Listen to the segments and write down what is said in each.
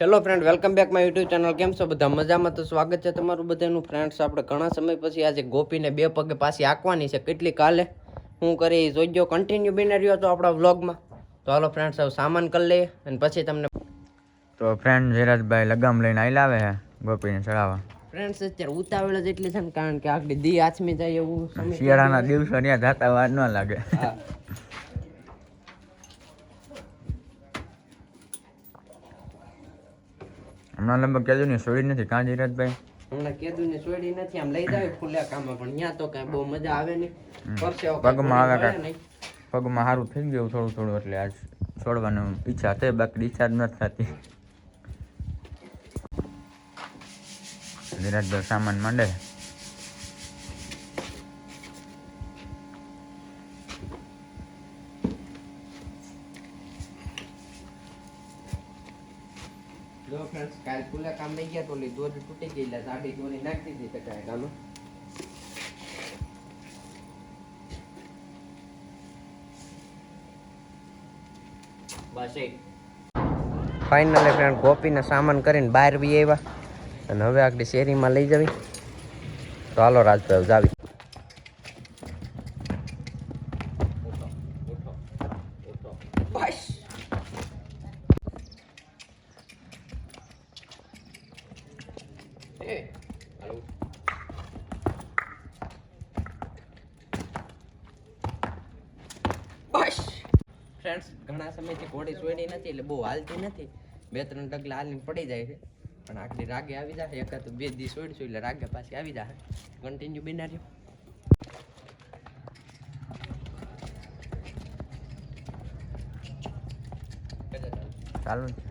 Hello friend welcome back my YouTube channel કેમ છો બધા? મજામાં તો સ્વાગત છે તમારું બધાનું. ફ્રેન્ડ્સ આપણે ઘણા સમય પછી આજે ગોપીને બે પગે પાછી આંકવાની છે. કેટલી કાલે? હું કરી એ જોઈજો કન્ટિન્યુ બની રહ્યો તો આપણા વ્લોગમાં. તો હાલો ફ્રેન્ડ્સ હવે સામાન કરી લઈએ અને પછી તમને તો ફ્રેન્ડ જયરાજભાઈ લગામ લઈને આવી લાવે છે ગોપીને ચડાવવા? ફ્રેન્ડ્સ અત્યારે ઉતાવળ જ એટલી છે ને કારણ કે આખી દી આચમી જાય એવું શિયાળાના. દિવસો ત્યાં જાતા વાર ન લાગે. હમણાં લગભગ કેદુ ને છોડી નથી કાં ધીરજભાઈ હમણાં કેદુ ને છોડી નથી આમ લઈ જાય ખુલ્લા કામમાં પણ ત્યાં તો કઈ બહુ મજા આવે નહીં. પગમાં આવે કાંઈ. પગમાં સારું થઈ ગયું થોડું થોડું એટલે આજ છોડવાનું ઈચ્છા થઈ બાકી ઈચ્છા જ નથી થતી. ધીરજભાઈ સામાન માંડે જો ફ્રેન્ડ્સ કાલ ખુલ્લા કામ નહીં ગયા તો ઓલી તૂટી ગઈ, એટલે દોરી નાખી દીધી ટકાય કામ ફાઇનલી ફ્રેન્ડ ગોપીને સામાન કરીને બહાર બી આવ્યા. અને હવે આગળ શેરીમાં લઈ જવી. તો હાલો, રાજભાઈ જાવી બસ એ હાલો બસ. ફ્રેન્ડ્સ ઘણા સમયથી ઘોડી સોયડી નથી એટલે બહુ હાલતી નથી. બે ત્રણ ડગલા હાલીને પડી જાય છે. પણ આખરી રાગે આવી જાય એકાદ બે દી સોડશું એટલે રાગે પાછી આવી જાય કન્ટિન્યુ બિના રહ્યો. ચાલુ છે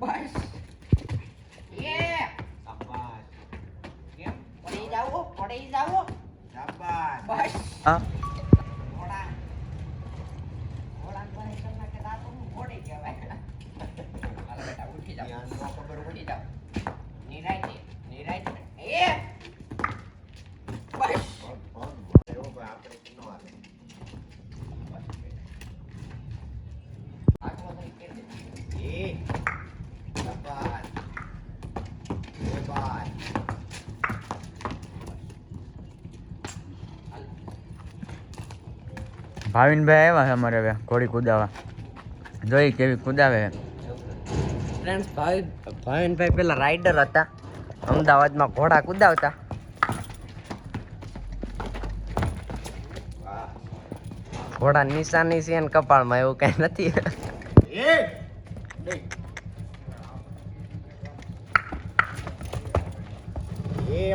બસ એ કેમ પડી જાવો પડી જાવો બસ હા ઘોડા ઘોડા પર એક કલાકે રાતો હું ઘોડી કહેવાય હાલો બેટા ઉઠી જાઓ નો ખબર ઉઠી જાઓ નિરાયતે નિરાયતે એ બસ આગળ થઈ કે ભાવિનભાઈ આવ્યા છે અમારે હવે ઘોડી કુદાવા. જોઈ કેવી કુદાવે. ફ્રેન્ડ્સ ભાવિ ભાવિનભાઈ પેલા રાઈડર હતા. અમદાવાદમાં ઘોડા કુદાવતા. ઘોડા નિશાની છે ને કપાળમાં એવું કઈ નથી. એ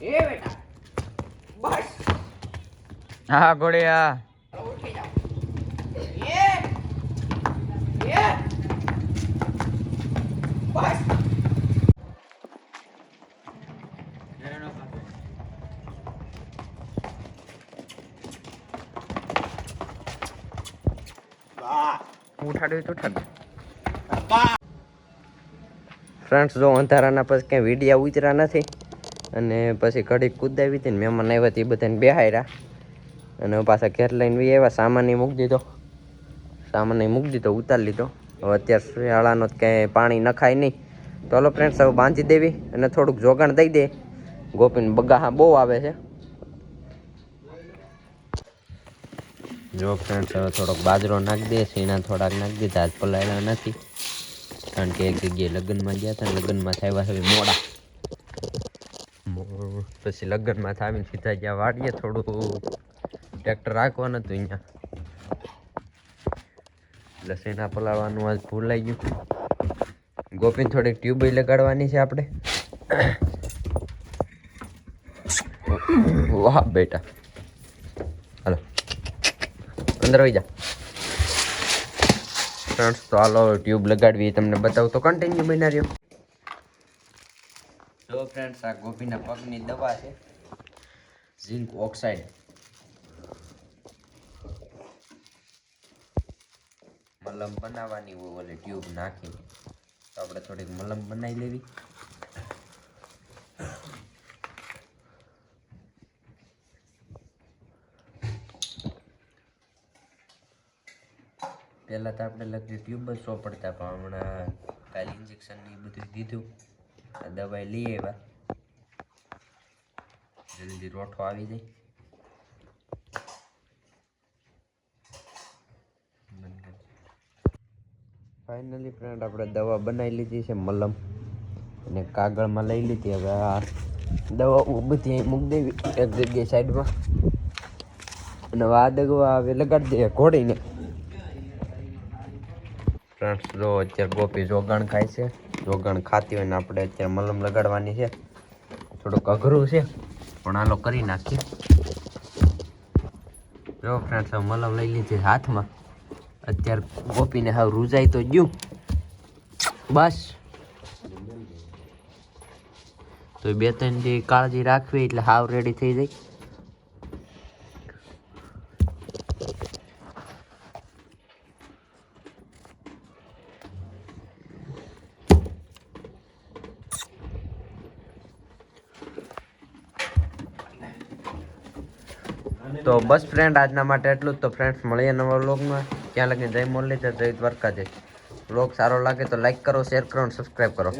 એ બેટા બસ. હા ઘોડી હા. ચાલો ઉઠી જાઓ. એ એ બસ. ઉઠાડ્યું તો ઉઠાડ. ફ્રેન્ડ્સ જો અંધારાના પછી ક્યાંય વિડીયા ઉતરા નથી અને પછી ઘડીક કુદાવી હતી ને મહેમાન આવ્યા હતી બધાને બેહાર્યા અને પાછા ઘેર લઈને બી આવ્યા સામાન મૂકી દીધો. સામાન મૂકી દીધો, ઉતારી લીધો. હવે અત્યારે શિયાળાનો જ ક્યાંય પાણી નખાય નહીં. તો હલો ફ્રેન્ડ્સ હવે બાંધી દેવી અને થોડુંક જોગાણ દઈ દે. ગોપીને બગાહા બહુ આવે છે. જો ફ્રેન્ડ્સ હવે થોડોક બાજરો નાખી દે, સીણા થોડાક નાખી દીધા આજ પલાયેલા નથી. કારણ કે એક જગ્યાએ લગ્નમાં ગયા હતા લગ્નમાં થયા છે મોડા. પછી લગ્નમાં થાવીને સીધા ગયા. વાડીએ થોડું ટ્રેક્ટર રાખવાનું હતું અહીંયા. એટલે સીણા પલાળવાનું આજ ભૂલાઈ ગયું. ગોપીને થોડીક ટ્યુબ લગાડવાની છે આપણે. વાહ, બેટા. હાલો. અંદર આવી જા. ફ્રેન્ડ્સ તો હાલો ટ્યુબ લગાડવી તમને બતાવું. તો કન્ટિન્યુ બના ફ્રેન્ડ્સ આ ગોભીના પગની દવા છે. ઝિંક ઓક્સાઇડ મલમ બનાવવાની હોય ઓલી ટ્યુબ નાખી તો આપણે થોડીક મલમ બનાવી લેવી. પહેલાં તો આપણે લગતી ટ્યુબ જ સોંપડતા, પણ હમણાં કાલે ઇન્જેક્શન ને એ બધું દીધું. આ દવાઈ લઈ આવ્યા. જલ્દી રોઠો આવી જાય ફાઇનલી ફ્રેન્ડ આપણે દવા બનાવી લીધી છે મલમ. અને કાગળમાં લઈ લીધી. હવે આ દવા બધી અહીં મૂકી દેવી એક જગ્યાએ સાઈડમાં. અને હવે આ દગવા હવે લગાડી દઈએ ઘોડીને. ફ્રેન્ડ્સ જો અત્યારે ગોપી જોગણ ખાય છે. જોગણ ખાતી હોય ને આપણે અત્યારે મલમ લગાડવાની છે. થોડુંક અઘરું છે. પણ આલો કરી નાખીએ. જો ફ્રેન્ડ્સ મલમ લઈ લીધી હાથમાં. અત્યારે ગોપીને હાવ રૂજાઈ તો ગયું. બસ. તો બે ત્રણ કાળજી રાખવી એટલે હાવ રેડી થઈ જાય. તો બસ ફ્રેન્ડ આજના માટે એટલું જ. તો ફ્રેન્ડ્સ મળીએ નવા વ્લોગમાં ત્યાં લગી જય મુરલીધર, જય દ્વારકા છે વ્લોગ સારો લાગે તો લાઈક કરો શેર કરો અને સબસ્ક્રાઈબ કરો.